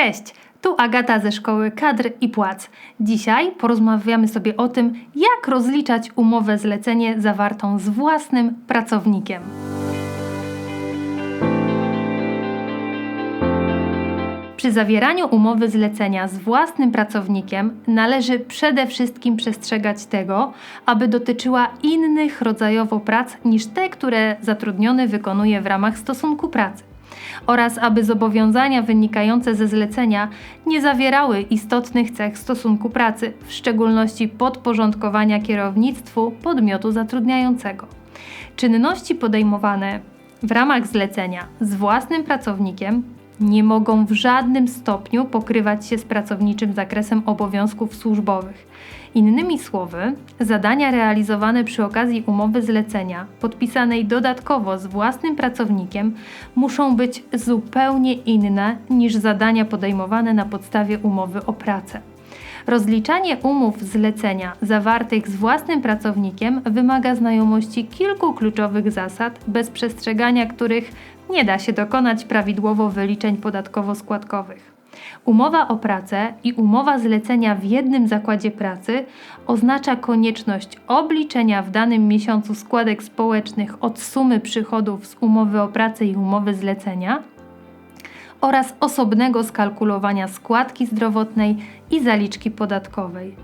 Cześć, tu Agata ze Szkoły Kadr i Płac. Dzisiaj porozmawiamy sobie o tym, jak rozliczać umowę zlecenie zawartą z własnym pracownikiem. Przy zawieraniu umowy zlecenia z własnym pracownikiem należy przede wszystkim przestrzegać tego, aby dotyczyła innych rodzajowo prac niż te, które zatrudniony wykonuje w ramach stosunku pracy oraz aby zobowiązania wynikające ze zlecenia nie zawierały istotnych cech stosunku pracy, w szczególności podporządkowania kierownictwu podmiotu zatrudniającego. Czynności podejmowane w ramach zlecenia z własnym pracownikiem nie mogą w żadnym stopniu pokrywać się z pracowniczym zakresem obowiązków służbowych. Innymi słowy, zadania realizowane przy okazji umowy zlecenia, podpisanej dodatkowo z własnym pracownikiem, muszą być zupełnie inne niż zadania podejmowane na podstawie umowy o pracę. Rozliczanie umów zlecenia zawartych z własnym pracownikiem wymaga znajomości kilku kluczowych zasad, bez przestrzegania których nie da się dokonać prawidłowo wyliczeń podatkowo-składkowych. Umowa o pracę i umowa zlecenia w jednym zakładzie pracy oznacza konieczność obliczenia w danym miesiącu składek społecznych od sumy przychodów z umowy o pracę i umowy zlecenia oraz osobnego skalkulowania składki zdrowotnej i zaliczki podatkowej.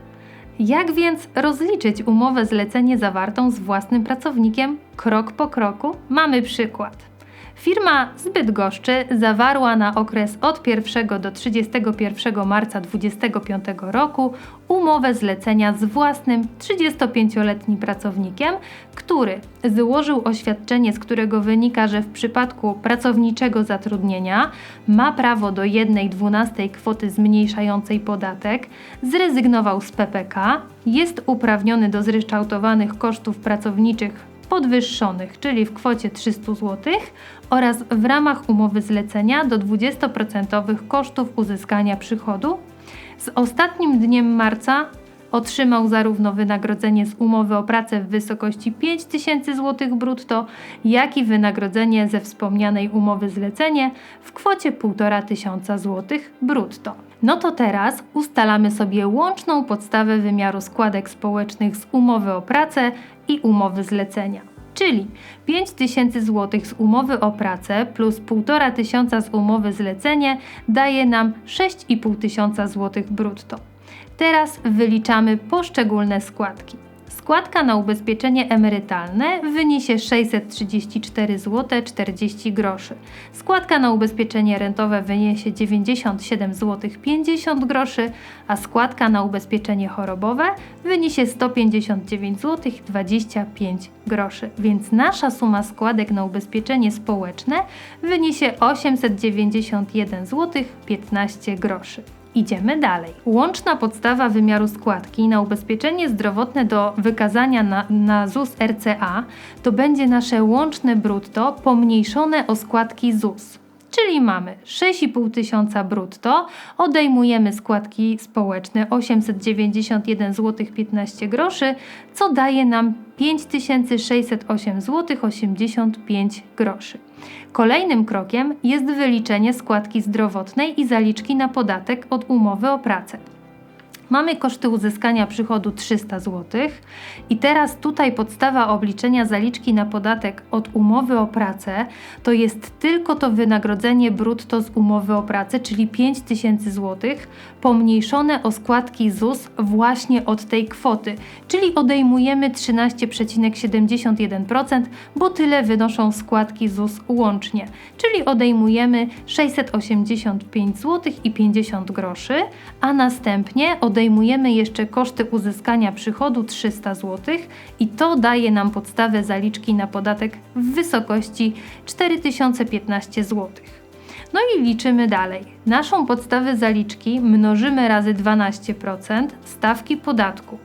Jak więc rozliczyć umowę zlecenie zawartą z własnym pracownikiem krok po kroku? Mamy przykład. Firma z Bydgoszczy zawarła na okres od 1 do 31 marca 2025 roku umowę zlecenia z własnym 35-letnim pracownikiem, który złożył oświadczenie, z którego wynika, że w przypadku pracowniczego zatrudnienia ma prawo do 1,12 kwoty zmniejszającej podatek, zrezygnował z PPK, jest uprawniony do zryczałtowanych kosztów pracowniczych podwyższonych, czyli w kwocie 300 zł oraz w ramach umowy zlecenia do 20% kosztów uzyskania przychodu. Z ostatnim dniem marca otrzymał zarówno wynagrodzenie z umowy o pracę w wysokości 5000 zł brutto, jak i wynagrodzenie ze wspomnianej umowy zlecenie w kwocie 1500 zł brutto. No to teraz ustalamy sobie łączną podstawę wymiaru składek społecznych z umowy o pracę i umowy zlecenia. Czyli 5000 zł z umowy o pracę plus 1500 z umowy zlecenie daje nam 6500 zł brutto. Teraz wyliczamy poszczególne składki. Składka na ubezpieczenie emerytalne wyniesie 634 zł 40 groszy. Składka na ubezpieczenie rentowe wyniesie 97 zł 50 groszy, a składka na ubezpieczenie chorobowe wyniesie 159 zł 25 groszy. Więc nasza suma składek na ubezpieczenie społeczne wyniesie 891 zł 15 groszy. Idziemy dalej. Łączna podstawa wymiaru składki na ubezpieczenie zdrowotne do wykazania na, na ZUS RCA to będzie nasze łączne brutto pomniejszone o składki ZUS. Czyli mamy 6,5 tysiąca brutto, odejmujemy składki społeczne 891 zł 15 groszy, co daje nam 5608 zł 85 groszy. Kolejnym krokiem jest wyliczenie składki zdrowotnej i zaliczki na podatek od umowy o pracę. Mamy koszty uzyskania przychodu 300 zł i teraz tutaj podstawa obliczenia zaliczki na podatek od umowy o pracę to jest tylko to wynagrodzenie brutto z umowy o pracę, czyli 5000 zł, pomniejszone o składki ZUS właśnie od tej kwoty, czyli odejmujemy 13,71%, bo tyle wynoszą składki ZUS łącznie, czyli odejmujemy 685 zł i 50 groszy, a następnie odejmujemy odejmujemy jeszcze koszty uzyskania przychodu 300 zł i to daje nam podstawę zaliczki na podatek w wysokości 4015 zł. No i liczymy dalej. Naszą podstawę zaliczki mnożymy razy 12% stawki podatku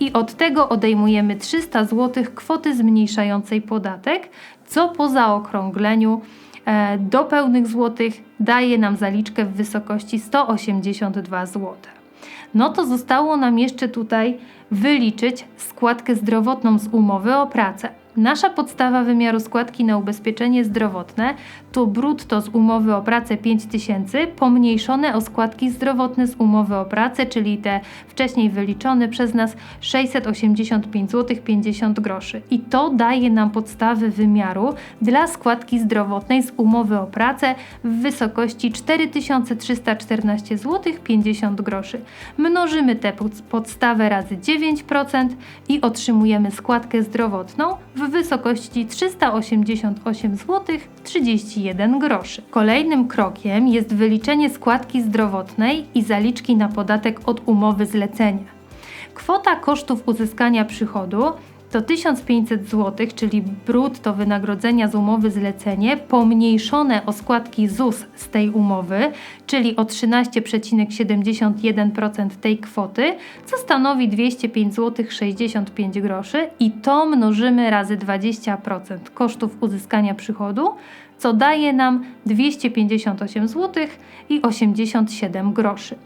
i od tego odejmujemy 300 zł kwoty zmniejszającej podatek, co po zaokrągleniu e, do pełnych złotych daje nam zaliczkę w wysokości 182 zł no to zostało nam jeszcze tutaj wyliczyć składkę zdrowotną z umowy o pracę. Nasza podstawa wymiaru składki na ubezpieczenie zdrowotne to brutto z umowy o pracę 5000 pomniejszone o składki zdrowotne z umowy o pracę, czyli te wcześniej wyliczone przez nas 685 zł 50 groszy. I to daje nam podstawy wymiaru dla składki zdrowotnej z umowy o pracę w wysokości 4314 zł 50 groszy. Mnożymy tę pod- podstawę razy 9% i otrzymujemy składkę zdrowotną w wysokości 388 zł 31 groszy. Kolejnym krokiem jest wyliczenie składki zdrowotnej i zaliczki na podatek od umowy zlecenia. Kwota kosztów uzyskania przychodu to 1500 zł, czyli brutto wynagrodzenia z umowy zlecenie, pomniejszone o składki ZUS z tej umowy, czyli o 13,71% tej kwoty, co stanowi 205 zł 65 groszy i to mnożymy razy 20% kosztów uzyskania przychodu, co daje nam 258 zł i 87 groszy.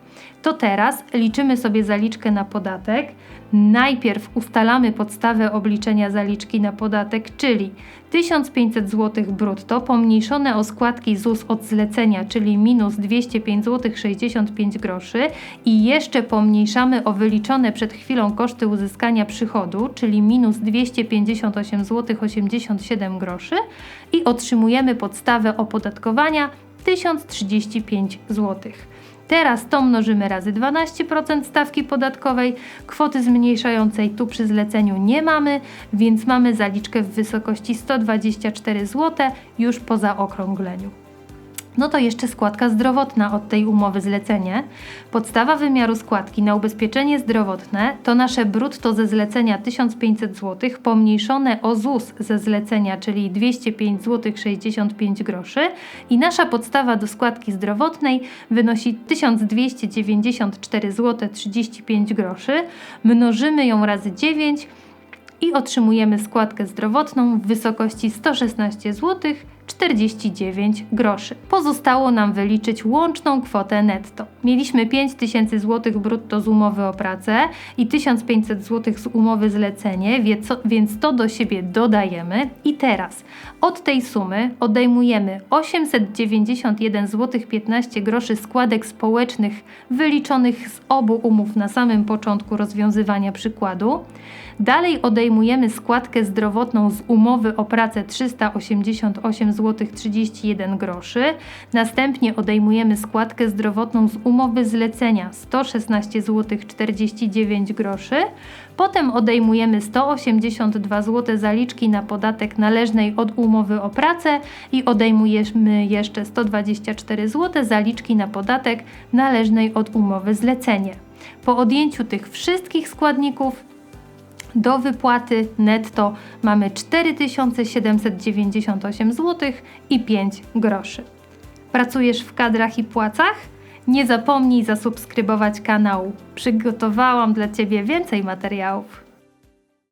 To teraz liczymy sobie zaliczkę na podatek. Najpierw ustalamy podstawę obliczenia zaliczki na podatek, czyli 1500 zł brutto pomniejszone o składki ZUS od zlecenia, czyli minus 205 zł 65 groszy i jeszcze pomniejszamy o wyliczone przed chwilą koszty uzyskania przychodu, czyli minus 258 zł 87 groszy i otrzymujemy podstawę opodatkowania 1035 zł. Teraz to mnożymy razy 12% stawki podatkowej. Kwoty zmniejszającej tu przy zleceniu nie mamy, więc mamy zaliczkę w wysokości 124 zł już po zaokrągleniu. No to jeszcze składka zdrowotna od tej umowy zlecenie. Podstawa wymiaru składki na ubezpieczenie zdrowotne to nasze brutto ze zlecenia 1500 zł pomniejszone o ZUS ze zlecenia, czyli 205 zł 65 groszy i nasza podstawa do składki zdrowotnej wynosi 1294 zł 35 groszy. Mnożymy ją razy 9 i otrzymujemy składkę zdrowotną w wysokości 116 zł 49 groszy. Pozostało nam wyliczyć łączną kwotę netto. Mieliśmy 5000 zł brutto z umowy o pracę i 1500 zł z umowy zlecenie, więc, to do siebie dodajemy i teraz od tej sumy odejmujemy 891 zł 15 groszy składek społecznych wyliczonych z obu umów na samym początku rozwiązywania przykładu. Dalej odejmujemy składkę zdrowotną z umowy o pracę 388 zł 31 groszy. Następnie odejmujemy składkę zdrowotną z umowy zlecenia 116 zł 49 groszy. Potem odejmujemy 182 zł zaliczki na podatek należnej od umowy o pracę i odejmujemy jeszcze 124 zł zaliczki na podatek należnej od umowy zlecenie. Po odjęciu tych wszystkich składników do wypłaty netto mamy 4798 zł i 5 groszy. Pracujesz w kadrach i płacach? Nie zapomnij zasubskrybować kanału. Przygotowałam dla Ciebie więcej materiałów.